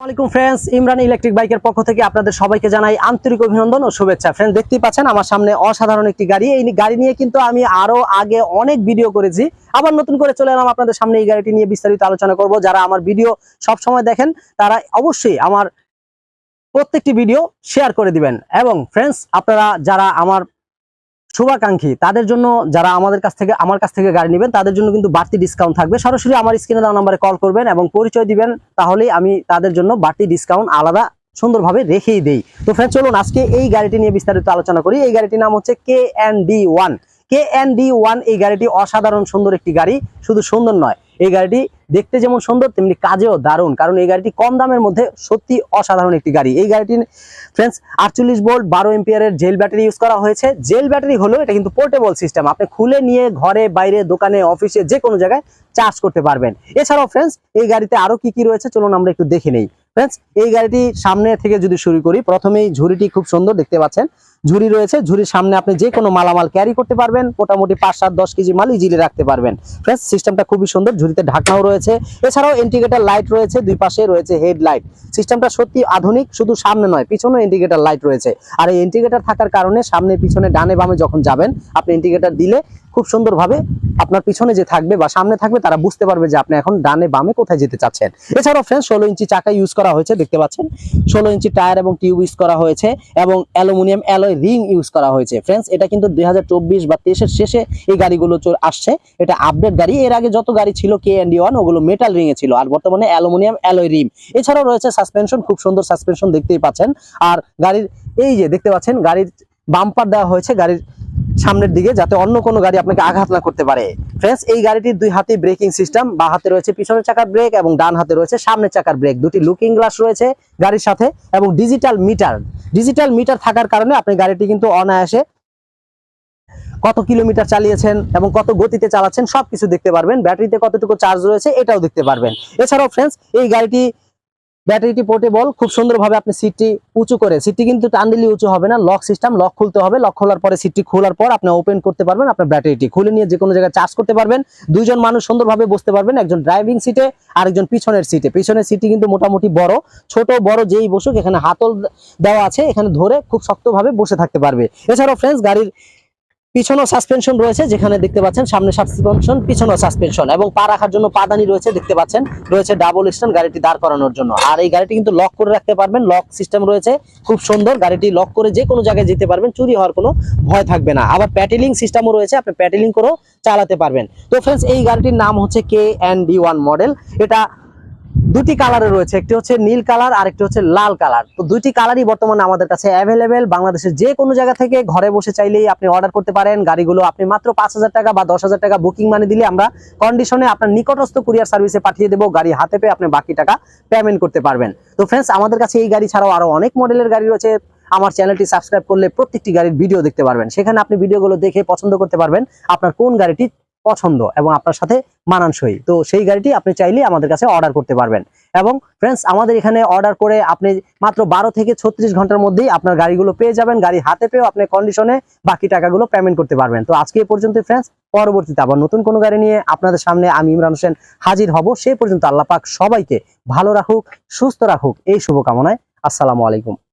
আসসালামাইকুম friends Imran electric বাইকের পক্ষ থেকে আপনাদের সবাইকে জানাই আন্তরিক অভিনন্দন ও শুভেচ্ছা। ফ্রেন্ডস দেখতেই পাচ্ছেন আমার সামনে অসাধারণ একটি গাড়ি। এই গাড়ি নিয়ে কিন্তু আমি আরও আগে অনেক ভিডিও করেছি। আবার নতুন করে চলে এলাম আপনাদের সামনে এই গাড়িটি নিয়ে বিস্তারিত আলোচনা করব। যারা আমার ভিডিও সব সময় দেখেন, তারা অবশ্যই আমার প্রত্যেকটি ভিডিও শেয়ার করে দিবেন। এবং ফ্রেন্ডস আপনারা যারা আমার শুভাকাঙ্ক্ষী, তাদের জন্য যারা আমাদের কাছ থেকে, আমার কাছ থেকে গাড়ি নেবেন, তাদের জন্য কিন্তু বাড়তি ডিসকাউন্ট থাকবে। সরাসরি আমার স্ক্রিনে দেওয়া নাম্বারে কল করবেন এবং পরিচয় দিবেন, তাহলেই আমি তাদের জন্য বাড়তি ডিসকাউন্ট আলাদা সুন্দরভাবে রেখেই দেই। তো ফ্রেন্ড চলুন আজকে এই গাড়িটি নিয়ে বিস্তারিত আলোচনা করি। এই গাড়িটির নাম হচ্ছে K N D one K N D one এই গাড়িটি অসাধারণ সুন্দর একটি গাড়ি, শুধু সুন্দর নয় এই গাড়িটি দেখতে যেমন সুন্দর, তেমনি কাজেও দারুণ। কারণ এই গাড়িটি কম দামের মধ্যে সত্যি অসাধারণ একটি গাড়ি। এই গাড়িটি ফ্রেন্ডস আটচল্লিশ ভোল্ট বারো এম্পিয়ারের জেল ব্যাটারি ইউজ করা হয়েছে। জেল ব্যাটারি হলো, এটা কিন্তু পোর্টেবল সিস্টেম আপনি খুলে নিয়ে ঘরে, বাইরে, দোকানে অফিসে যে কোনো জায়গায় চার্জ করতে পারবেন। এছাড়াও ফ্রেন্ডস এই গাড়িতে আরও কি কি রয়েছে, চলুন আমরা একটু দেখে নেই। ফ্রেন্ডস এই গাড়িটি সামনে থেকে যদি শুরু করি, প্রথমেই ঝুড়িটি খুব সুন্দর দেখতে পাচ্ছেন। ঝুড়ি রয়েছে। ঝুড়ির সামনে আপনি যে কোনো মালামাল ক্যারি করতে পারবেন। মোটামুটি পাঁচ, সাত, দশ কেজি মাল ইজিলি রাখতে পারবেন। ফ্রেন্ডস সিস্টেমটা খুবই সুন্দর, ঝুড়িতে ঢাকনাও রয়েছে। এছাড়াও ইন্ডিকেটার লাইট রয়েছে, দুই পাশে রয়েছে হেডলাইট সিস্টেমটা সত্যি আধুনিক, শুধু সামনে নয়, পিছনেও ইন্ডিকেটার লাইট রয়েছে। আর এই ইন্ডিকেটার থাকার কারণে সামনে, পিছনে, ডানে, বামে যখন যাবেন, আপনি ইন্ডিকেটার দিলে খুব সুন্দরভাবে আপনার পিছনে যে থাকবে বা সামনে থাকবে, তারা বুঝতে পারবে যে আপনি এখন ডানে, বামে কোথায় যেতে চাচ্ছেন। এছাড়াও ফ্রেন্ড ষোলো ইঞ্চি চাকা ইউজ করা হয়েছে, দেখতে পাচ্ছেন। ষোলো ইঞ্চি টায়ার এবং টিউব ইউজ করা হয়েছে এবং অ্যালুমিনিয়াম অ্যালয় রিং ইউজ করা হয়েছে। ফ্রেন্ডস এটা কিন্তু দুই বা তেইশের শেষে এই গাড়িগুলো আসছে। এটা আপডেট গাড়ি। এর আগে যত গাড়ি ছিল কে এন্ড ওয়ান ওগুলো মেটাল রিং এ ছিল। আর বর্তমানে অ্যালুমিনিয়াম অ্যালয় রিম এছাড়াও রয়েছে সাসপেনশন খুব সুন্দর সাসপেনশন দেখতেই পাচ্ছেন। আর গাড়ির এই যে দেখতে পাচ্ছেন, গাড়ির বাম্পার দেওয়া হয়েছে। গাড়ির সামনের দিকে যাতে অন্য কোনো গাড়ি আপনাকে আঘাত না করতে পারে। ফ্রেন্ডস এই গাড়িটির দুই হাতে ব্রেকিং সিস্টেম বা হাতে রয়েছে পিছনের চাকার ব্রেক এবং ডান হাতে রয়েছে সামনের চাকার ব্রেক দুটি লুকিং গ্লাস রয়েছে গাড়ির সাথে এবং ডিজিটাল মিটার ডিজিটাল মিটার থাকার কারণে আপনি গাড়িটি কিন্তু অনায়াসে কত কিলোমিটার চালিয়েছেন এবং কত গতিতে চালাচ্ছেন সবকিছু দেখতে পারবেন। ব্যাটারিতে কতটুকু চার্জ রয়েছে এটাও দেখতে পারবেন। এছাড়াও ফ্রেন্ডস এই গাড়িটি ব্যাটারিটি পোর্টেবল খুব সুন্দরভাবে আপনি সিটটি উঁচু করে সিটটি কিন্তু টান দিলে উঁচু হবে না লক সিস্টেম লক খুলতে হবে লক খোলার পরে সিটটি খোলার পর আপনি ওপেন করতে পারবেন আপনার ব্যাটারিটি খুলে নিয়ে যে কোনো জায়গায় চার্জ করতে পারবেন, দুইজন মানুষ সুন্দরভাবে বসতে পারবেন, একজন ড্রাইভিং সিটে আরেকজন পিছনের সিটে পিছনের সিটটি কিন্তু মোটামুটি বড়, ছোট, বড় যেই বসুক, এখানে হাতল দেওয়া আছে, এখানে ধরে খুব শক্তভাবে বসে থাকতে পারবে। এছাড়াও ফ্রেন্ডস গাড়ির পিছনেও সাসপেনশন রয়েছে, যেখানে দেখতে পাচ্ছেন সামনে সাসপেনশন পিছনেও সাসপেনশন এবং পা রাখার জন্য পাদানি রয়েছে, দেখতে পাচ্ছেন, রয়েছে ডাবল স্ট্যান্ড গাড়িটি দাঁড় করানোর জন্য। আর এই গাড়িটি কিন্তু লক করে রাখতে পারবেন লক সিস্টেম রয়েছে, খুব সুন্দর গাড়িটি লক করে যে কোনো জায়গায় যেতে পারবেন, চুরি হওয়ার কোনো ভয় থাকবে না। আবার প্যাটেলিং সিস্টেমও রয়েছে, আপনি প্যাটেলিং করেও চালাতে পারবেন। তো ফ্রেন্ডস এই গাড়িটির নাম হচ্ছে K N D one model এটা দুটি কালারে রয়েছে, একটি হচ্ছে নীল কালার আর একটি হচ্ছে লাল কালার তো দুইটি কালারই বর্তমানে আমাদের কাছে অ্যাভেলেবেল বাংলাদেশের যে কোনো জায়গা থেকে ঘরে বসে চাইলেই আপনি অর্ডার করতে পারেন। গাড়িগুলো আপনি মাত্র পাঁচ হাজার টাকা বা দশ টাকা বুকিং মানে দিলে আমরা কন্ডিশনে আপনার নিকটস্থ কুরিয়ার সার্ভিসে পাঠিয়ে দেবো। গাড়ি হাতে পেয়ে আপনি বাকি টাকা পেমেন্ট করতে পারবেন। তো ফ্রেন্ডস আমাদের কাছে এই গাড়ি ছাড়াও আরও অনেক মডেলের গাড়ি রয়েছে। আমার চ্যানেলটি সাবস্ক্রাইব করলে প্রত্যেকটি গাড়ির ভিডিও দেখতে পারবেন। সেখানে আপনি ভিডিওগুলো দেখে পছন্দ করতে পারবেন। আপনার কোন গাড়িটি পছন্দ এবং আপনার সাথে মানানসই। তো সেই গাড়িটি আপনি চাইলে আমাদের কাছে অর্ডার করতে পারবেন। এবং ফ্রেন্ডস আমাদের এখানে অর্ডার করে আপনি মাত্র বারো থেকে ছত্রিশ ঘণ্টার মধ্যেই আপনার গাড়িগুলো পেয়ে যাবেন। গাড়ি হাতে পেয়েও আপনি কন্ডিশনে বাকি টাকাগুলো পেমেন্ট করতে পারবেন। তো আজকে এ পর্যন্ত ফ্রেন্ডস পরবর্তীতে আবার নতুন কোনো গাড়ি নিয়ে আপনাদের সামনে আমি ইমরান হোসেন হাজির হব। সেই পর্যন্ত আল্লাহ পাক সবাইকে ভালো রাখুক, সুস্থ রাখুক। এই শুভকামনায় আসসালামু আলাইকুম।